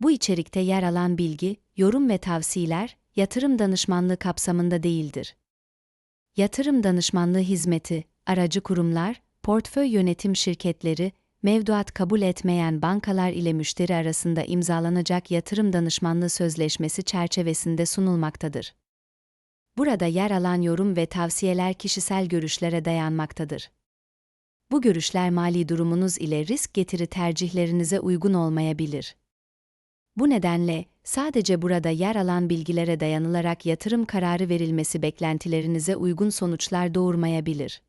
Bu içerikte yer alan bilgi, yorum ve tavsiyeler yatırım danışmanlığı kapsamında değildir. Yatırım danışmanlığı hizmeti, aracı kurumlar, portföy yönetim şirketleri, mevduat kabul etmeyen bankalar ile müşteri arasında imzalanacak yatırım danışmanlığı sözleşmesi çerçevesinde sunulmaktadır. Burada yer alan yorum ve tavsiyeler kişisel görüşlere dayanmaktadır. Bu görüşler mali durumunuz ile risk getiri tercihlerinize uygun olmayabilir. Bu nedenle sadece burada yer alan bilgilere dayanılarak yatırım kararı verilmesi beklentilerinize uygun sonuçlar doğurmayabilir.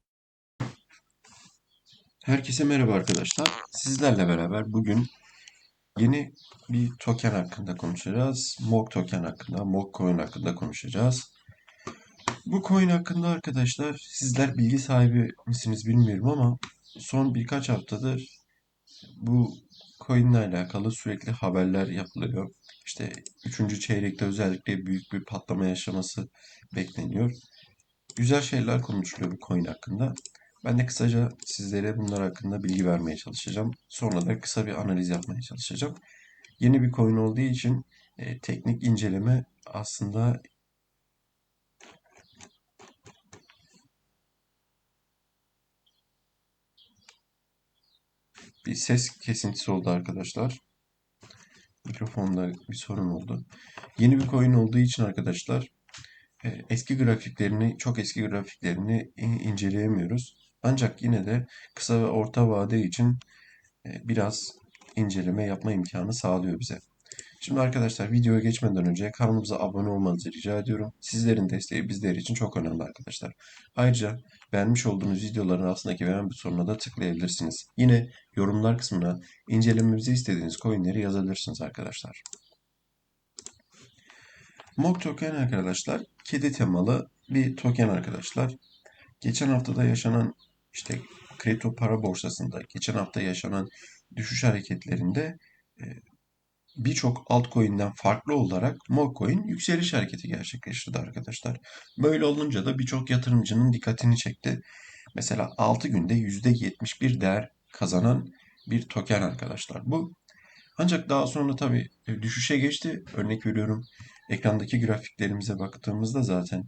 Herkese merhaba arkadaşlar. Sizlerle beraber bugün yeni bir token hakkında konuşacağız. MOG token hakkında, MOG coin hakkında konuşacağız. Bu coin hakkında arkadaşlar sizler bilgi sahibi misiniz bilmiyorum ama son birkaç haftadır bu coin ile alakalı sürekli haberler yapılıyor. İşte 3. çeyrekte özellikle büyük bir patlama yaşaması bekleniyor. Güzel şeyler konuşuluyor bu coin hakkında. Ben de kısaca sizlere bunlar hakkında bilgi vermeye çalışacağım. Sonra da kısa bir analiz yapmaya çalışacağım. Yeni bir coin olduğu için e, teknik inceleme aslında bir ses kesintisi oldu arkadaşlar. Mikrofonda bir sorun oldu. Yeni bir coin olduğu için arkadaşlar e, eski grafiklerini, çok eski grafiklerini in- inceleyemiyoruz. Ancak yine de kısa ve orta vade için e, biraz inceleme yapma imkanı sağlıyor bize. Şimdi arkadaşlar videoya geçmeden önce kanalımıza abone olmanızı rica ediyorum. Sizlerin desteği bizler için çok önemli arkadaşlar. Ayrıca beğenmiş olduğunuz videoların altındaki beğen butonuna da tıklayabilirsiniz. Yine yorumlar kısmına incelememizi istediğiniz coinleri yazabilirsiniz arkadaşlar. MOG token arkadaşlar kedi temalı bir token arkadaşlar. Geçen haftada yaşanan işte kripto para borsasında geçen hafta yaşanan düşüş hareketlerinde e, birçok altcoin'den farklı olarak MOGCoin yükseliş hareketi gerçekleştirdi arkadaşlar. Böyle olunca da birçok yatırımcının dikkatini çekti. Mesela 6 günde %71 değer kazanan bir token arkadaşlar bu. Ancak daha sonra tabii e, düşüşe geçti. Örnek veriyorum ekrandaki grafiklerimize baktığımızda zaten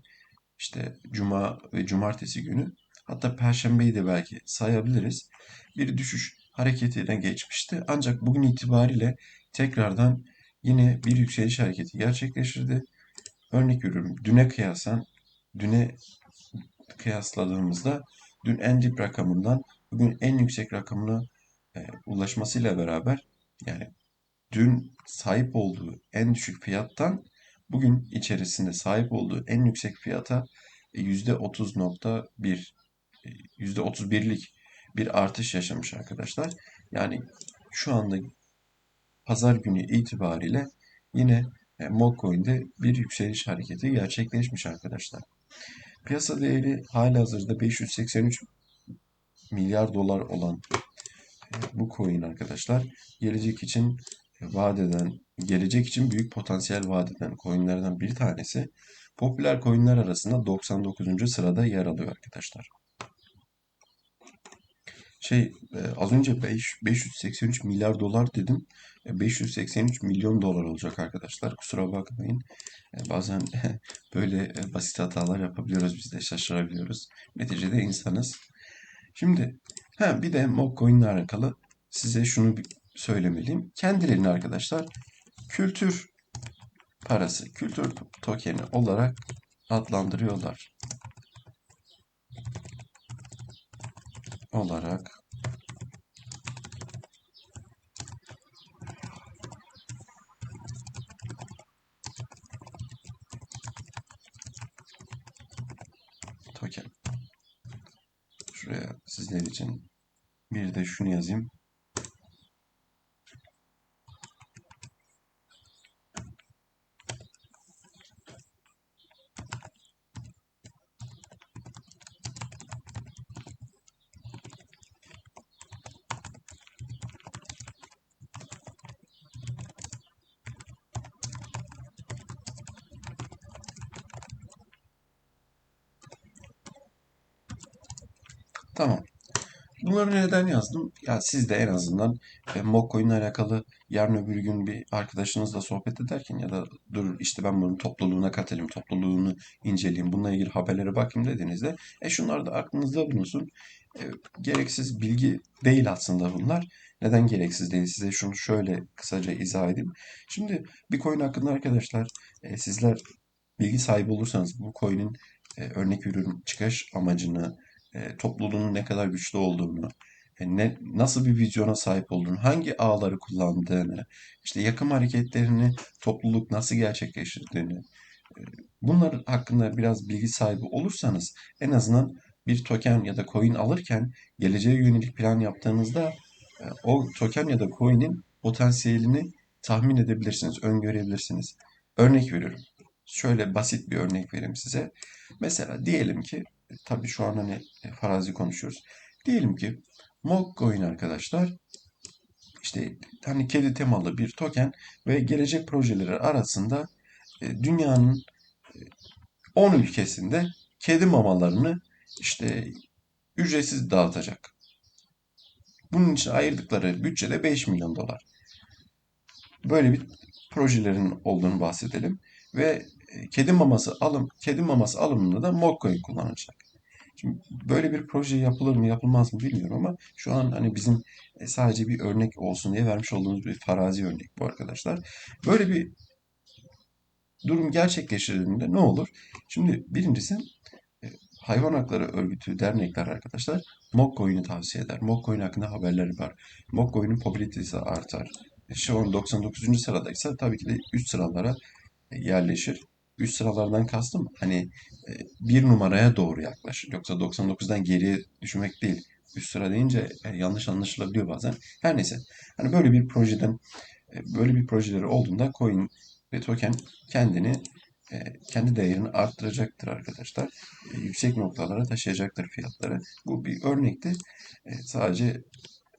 işte cuma ve cumartesi günü hatta perşembeyi de belki sayabiliriz. Bir düşüş hareketine geçmişti. Ancak bugün itibariyle tekrardan yine bir yükseliş hareketi gerçekleştirdi. Örnek veriyorum düne kıyasen düne kıyasladığımızda dün en dip rakamından bugün en yüksek rakamına e, ulaşmasıyla beraber yani dün sahip olduğu en düşük fiyattan bugün içerisinde sahip olduğu en yüksek fiyata %30.1 %31'lik bir artış yaşamış arkadaşlar. Yani şu anda pazar günü itibariyle yine e, Molcoin'de bir yükseliş hareketi gerçekleşmiş arkadaşlar. Piyasa değeri hala hazırda 583 milyar dolar olan e, bu coin arkadaşlar gelecek için vaat eden, gelecek için büyük potansiyel vaat eden coinlerden bir tanesi. Popüler coinler arasında 99. sırada yer alıyor arkadaşlar. Şey e, az önce 5, 583 milyar dolar dedim. E, 583 milyon dolar olacak arkadaşlar. Kusura bakmayın. E, bazen böyle e, basit hatalar yapabiliyoruz biz de şaşırabiliyoruz. Neticede insanız. Şimdi ha, bir de Mobcoin ile alakalı size şunu söylemeliyim. Kendilerini arkadaşlar kültür parası, kültür tokeni olarak adlandırıyorlar. Olarak token. Şuraya sizler için bir de şunu yazayım. Tamam. Bunları neden yazdım? Ya siz de en azından e, Mokcoin ile alakalı yarın öbür gün bir arkadaşınızla sohbet ederken ya da dur işte ben bunun topluluğuna katılayım, topluluğunu inceleyeyim, bununla ilgili haberlere bakayım dediğinizde e şunlar da aklınızda bulunsun. E, gereksiz bilgi değil aslında bunlar. Neden gereksiz değil? Size şunu şöyle kısaca izah edeyim. Şimdi bir coin hakkında arkadaşlar e, sizler bilgi sahibi olursanız bu coin'in e, örnek veriyorum çıkış amacını, e, topluluğunun ne kadar güçlü olduğunu, e, ne nasıl bir vizyona sahip olduğunu, hangi ağları kullandığını, işte yakım hareketlerini topluluk nasıl gerçekleştirdiğini, e, bunlar hakkında biraz bilgi sahibi olursanız en azından bir token ya da coin alırken geleceğe yönelik plan yaptığınızda e, o token ya da coin'in potansiyelini tahmin edebilirsiniz, öngörebilirsiniz. Örnek veriyorum. Şöyle basit bir örnek vereyim size. Mesela diyelim ki, tabii şu an hani e, farazi konuşuyoruz. Diyelim ki Mockcoin arkadaşlar işte hani kedi temalı bir token ve gelecek projeleri arasında e, dünyanın e, 10 ülkesinde kedi mamalarını işte ücretsiz dağıtacak. Bunun için ayırdıkları bütçe de 5 milyon dolar. Böyle bir projelerin olduğunu bahsedelim ve e, kedi maması alım kedi maması alımında da Mockcoin kullanılacak. Şimdi böyle bir proje yapılır mı yapılmaz mı bilmiyorum ama şu an hani bizim e, sadece bir örnek olsun diye vermiş olduğumuz bir farazi örnek bu arkadaşlar. Böyle bir durum gerçekleştirildiğinde ne olur? Şimdi birincisi e, hayvan hakları örgütü, dernekler arkadaşlar Mockcoin'i tavsiye eder. Mockcoin hakkında haberleri var. Mockcoin'in popülaritesi artar. E, Şu an 99. sıradaysa tabii ki de üst sıralara yerleşir. Üst sıralardan kastım hani e, bir numaraya doğru yaklaşır. Yoksa 99'dan geriye düşmek değil. Üst sıra deyince yanlış anlaşılabiliyor bazen. Her neyse. Hani böyle bir projeden e, böyle bir projeleri olduğunda coin ve token kendini e, kendi değerini arttıracaktır arkadaşlar. Yüksek noktalara taşıyacaktır fiyatları. Bu bir örnekti. Sadece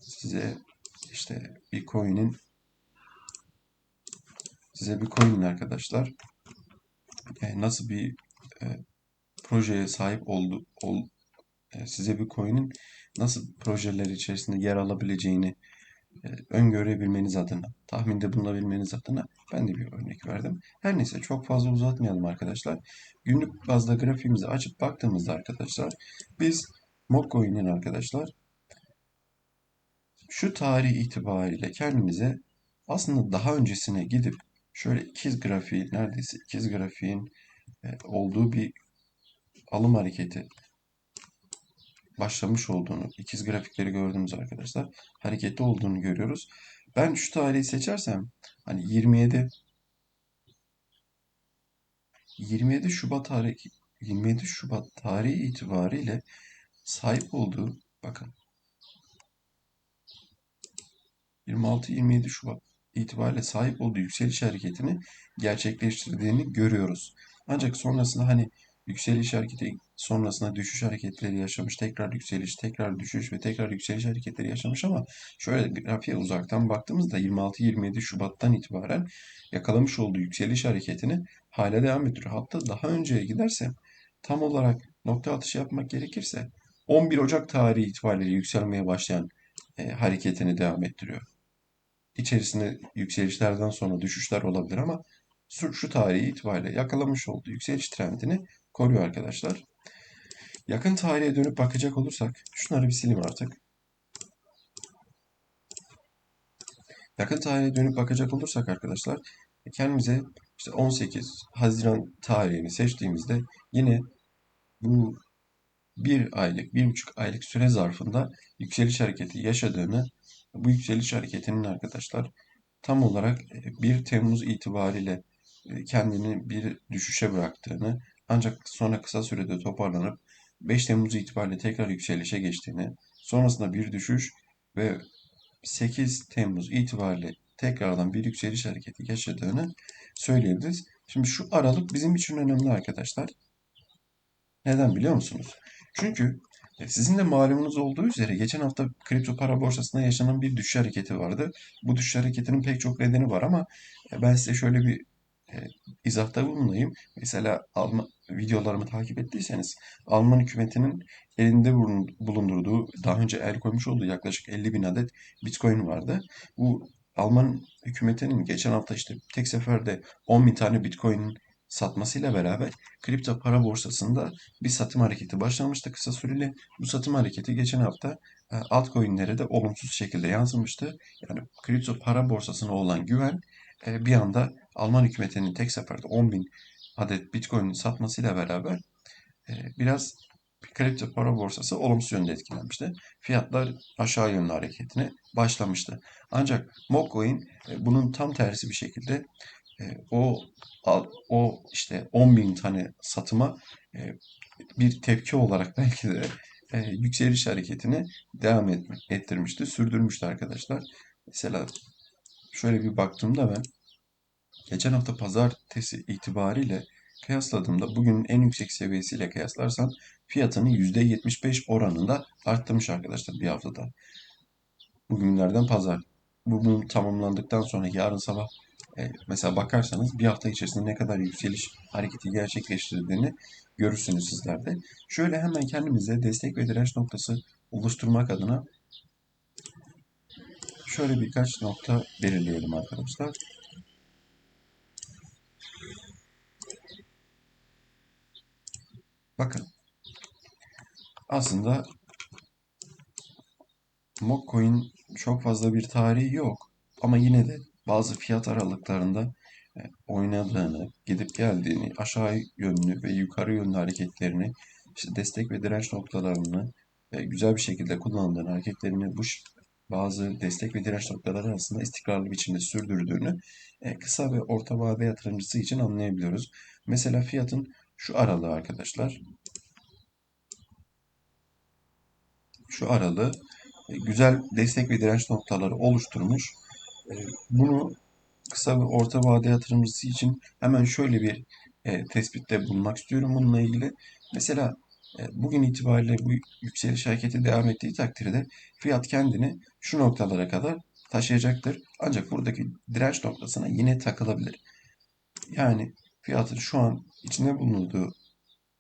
size işte bir coin'in size bir coin'in arkadaşlar e, nasıl bir e, projeye sahip oldu ol, e, size bir coin'in nasıl projeler içerisinde yer alabileceğini e, öngörebilmeniz adına, tahminde bulunabilmeniz adına ben de bir örnek verdim. Her neyse çok fazla uzatmayalım arkadaşlar. Günlük bazda grafiğimizi açıp baktığımızda arkadaşlar biz Mockcoin'in arkadaşlar şu tarih itibariyle kendimize aslında daha öncesine gidip şöyle ikiz grafiği neredeyse ikiz grafiğin e, olduğu bir alım hareketi başlamış olduğunu, ikiz grafikleri gördüğümüz arkadaşlar hareketli olduğunu görüyoruz. Ben şu tarihi seçersem hani 27 27 Şubat tarih 27 Şubat tarihi itibariyle sahip olduğu bakın 26-27 Şubat itibariyle sahip olduğu yükseliş hareketini gerçekleştirdiğini görüyoruz. Ancak sonrasında hani yükseliş hareketi sonrasında düşüş hareketleri yaşamış, tekrar yükseliş, tekrar düşüş ve tekrar yükseliş hareketleri yaşamış ama şöyle grafiğe uzaktan baktığımızda 26-27 Şubat'tan itibaren yakalamış olduğu yükseliş hareketini hala devam ettiriyor. Hatta daha önceye gidersem tam olarak nokta atışı yapmak gerekirse 11 Ocak tarihi itibariyle yükselmeye başlayan e, hareketini devam ettiriyor. İçerisinde yükselişlerden sonra düşüşler olabilir ama şu, şu tarihi itibariyle yakalamış olduğu yükseliş trendini koruyor arkadaşlar. Yakın tarihe dönüp bakacak olursak şunları bir sileyim artık. Yakın tarihe dönüp bakacak olursak arkadaşlar kendimize işte 18 Haziran tarihini seçtiğimizde yine bu bir aylık, bir buçuk aylık süre zarfında yükseliş hareketi yaşadığını, bu yükseliş hareketinin arkadaşlar tam olarak 1 Temmuz itibariyle e, kendini bir düşüşe bıraktığını ancak sonra kısa sürede toparlanıp 5 Temmuz itibariyle tekrar yükselişe geçtiğini, sonrasında bir düşüş ve 8 Temmuz itibariyle tekrardan bir yükseliş hareketi yaşadığını söyleyebiliriz. Şimdi şu aralık bizim için önemli arkadaşlar. Neden biliyor musunuz? Çünkü e, sizin de malumunuz olduğu üzere geçen hafta kripto para borsasında yaşanan bir düşüş hareketi vardı. Bu düşüş hareketinin pek çok nedeni var ama e, ben size şöyle bir e, izahta bulunayım. Mesela Alman videolarımı takip ettiyseniz Alman hükümetinin elinde bulundurduğu daha önce el koymuş olduğu yaklaşık 50 bin adet Bitcoin vardı. Bu Alman hükümetinin geçen hafta işte tek seferde 10 bin tane Bitcoin satmasıyla beraber kripto para borsasında bir satım hareketi başlamıştı kısa süreli. Bu satım hareketi geçen hafta e, altcoin'lere de olumsuz şekilde yansımıştı. Yani kripto para borsasına olan güven e, bir anda Alman hükümetinin tek seferde 10 bin adet Bitcoin satmasıyla beraber e, biraz kripto para borsası olumsuz yönde etkilenmişti. Fiyatlar aşağı yönlü hareketine başlamıştı. Ancak Mokcoin bunun tam tersi bir şekilde o al- o işte 10 bin tane satıma e, bir tepki olarak belki de e, yükseliş hareketini devam et, ettirmişti, sürdürmüştü arkadaşlar. Mesela şöyle bir baktığımda ben geçen hafta pazartesi itibariyle kıyasladığımda bugünün en yüksek seviyesiyle kıyaslarsam fiyatını %75 oranında arttırmış arkadaşlar bir haftada. Bugünlerden pazar. Bugün tamamlandıktan sonra yarın sabah mesela bakarsanız bir hafta içerisinde ne kadar yükseliş hareketi gerçekleştirdiğini görürsünüz sizler de. Şöyle hemen kendimize destek ve direnç noktası oluşturmak adına şöyle birkaç nokta belirleyelim arkadaşlar. Bakın aslında Mokcoin çok fazla bir tarihi yok ama yine de bazı fiyat aralıklarında e, oynadığını, gidip geldiğini, aşağı yönlü ve yukarı yönlü hareketlerini, işte destek ve direnç noktalarını e, güzel bir şekilde kullandığını, hareketlerini bu bazı destek ve direnç noktaları arasında istikrarlı biçimde sürdürdüğünü e, kısa ve orta vade yatırımcısı için anlayabiliyoruz. Mesela fiyatın şu aralığı arkadaşlar, şu aralığı güzel destek ve direnç noktaları oluşturmuş. Bunu kısa ve orta vade yatırımcısı için hemen şöyle bir e, tespitte bulunmak istiyorum bununla ilgili. Mesela e, bugün itibariyle bu yükseliş hareketi devam ettiği takdirde fiyat kendini şu noktalara kadar taşıyacaktır. Ancak buradaki direnç noktasına yine takılabilir. Yani fiyatın şu an içinde bulunduğu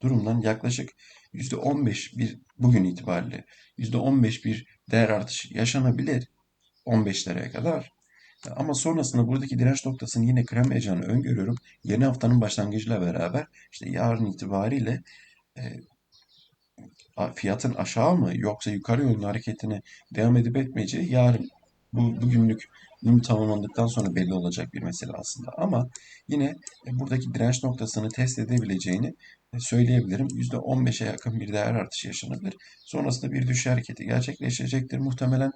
durumdan yaklaşık %15 bir bugün itibariyle %15 bir değer artışı yaşanabilir 15 liraya kadar. Ama sonrasında buradaki direnç noktasını yine kıramayacağını öngörüyorum. Yeni haftanın başlangıcıyla beraber işte yarın itibariyle e, fiyatın aşağı mı yoksa yukarı yönlü hareketine devam edip etmeyeceği yarın bu bugünlük gün tamamlandıktan sonra belli olacak bir mesele aslında. Ama yine e, buradaki direnç noktasını test edebileceğini e, söyleyebilirim. %15'e yakın bir değer artışı yaşanabilir. Sonrasında bir düşüş hareketi gerçekleşecektir muhtemelen.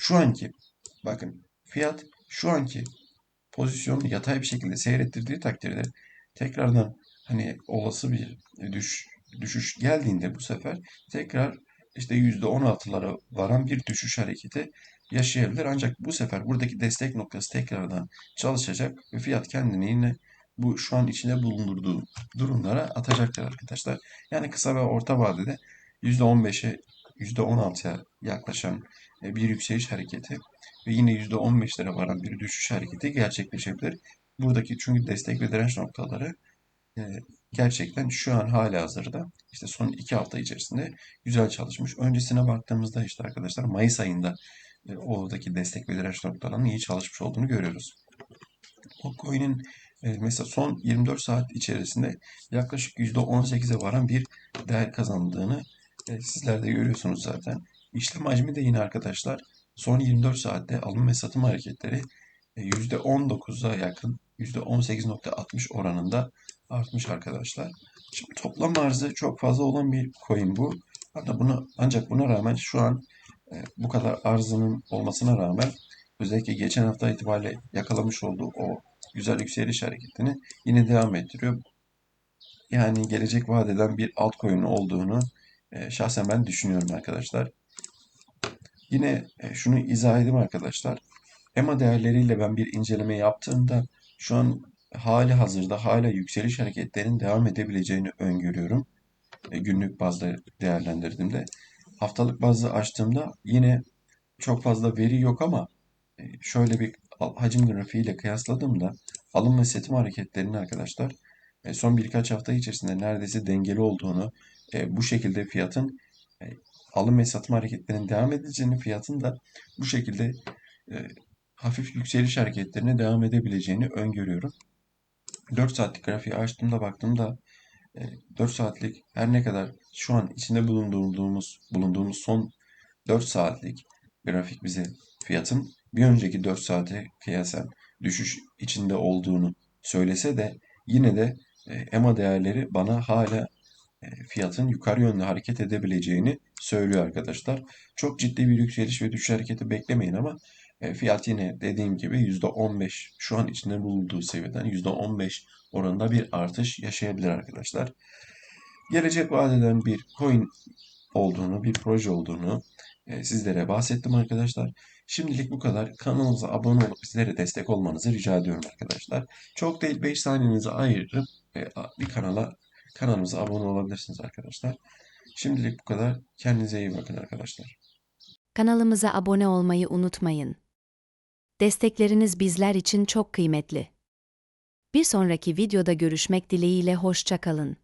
Şu anki bakın fiyat şu anki pozisyonu yatay bir şekilde seyrettirdiği takdirde tekrardan hani olası bir düş, düşüş geldiğinde bu sefer tekrar işte %16'lara varan bir düşüş hareketi yaşayabilir. Ancak bu sefer buradaki destek noktası tekrardan çalışacak ve fiyat kendini yine bu şu an içinde bulundurduğu durumlara atacaktır arkadaşlar. Yani kısa ve orta vadede %15'e %16'ya yaklaşan e, bir yükseliş hareketi ve yine %15'lere varan bir düşüş hareketi gerçekleşebilir. Buradaki çünkü destek ve direnç noktaları e, gerçekten şu an hali hazırda işte son iki hafta içerisinde güzel çalışmış. Öncesine baktığımızda işte arkadaşlar Mayıs ayında e, oradaki destek ve direnç noktalarının iyi çalışmış olduğunu görüyoruz. O coin'in e, mesela son 24 saat içerisinde yaklaşık %18'e varan bir değer kazandığını e, sizler de görüyorsunuz zaten. İşlem hacmi de yine arkadaşlar son 24 saatte alım ve satım hareketleri e, %19'a yakın %18.60 oranında artmış arkadaşlar. Şimdi toplam arzı çok fazla olan bir coin bu. Hatta bunu, ancak buna rağmen şu an e, bu kadar arzının olmasına rağmen özellikle geçen hafta itibariyle yakalamış olduğu o güzel yükseliş hareketini yine devam ettiriyor. Yani gelecek vaat eden bir altcoin olduğunu e, şahsen ben düşünüyorum arkadaşlar. Yine e, şunu izah edeyim arkadaşlar. EMA değerleriyle ben bir inceleme yaptığımda şu an hali hazırda hala yükseliş hareketlerinin devam edebileceğini öngörüyorum. E, günlük bazda değerlendirdiğimde. Haftalık bazda açtığımda yine çok fazla veri yok ama e, şöyle bir hacim grafiğiyle kıyasladığımda alım ve satım hareketlerinin arkadaşlar son birkaç hafta içerisinde neredeyse dengeli olduğunu, bu şekilde fiyatın alım ve satım hareketlerinin devam edeceğini, fiyatın da bu şekilde e, hafif yükseliş hareketlerine devam edebileceğini öngörüyorum. 4 saatlik grafiği açtığımda baktığımda e, 4 saatlik her ne kadar şu an içinde bulunduğumuz bulunduğumuz son 4 saatlik grafik bize fiyatın bir önceki 4 saate kıyasen düşüş içinde olduğunu söylese de yine de e, EMA değerleri bana hala e, fiyatın yukarı yönlü hareket edebileceğini söylüyor arkadaşlar. Çok ciddi bir yükseliş ve düşüş hareketi beklemeyin ama e, fiyat yine dediğim gibi %15 şu an içinde bulunduğu seviyeden %15 oranında bir artış yaşayabilir arkadaşlar. Gelecek vaat eden bir coin olduğunu, bir proje olduğunu e, sizlere bahsettim arkadaşlar. Şimdilik bu kadar. Kanalımıza abone olup bizlere destek olmanızı rica ediyorum arkadaşlar. Çok değil 5 saniyenizi ayırıp e, bir kanala kanalımıza abone olabilirsiniz arkadaşlar. Şimdilik bu kadar. Kendinize iyi bakın arkadaşlar. Kanalımıza abone olmayı unutmayın. Destekleriniz bizler için çok kıymetli. Bir sonraki videoda görüşmek dileğiyle hoşça kalın.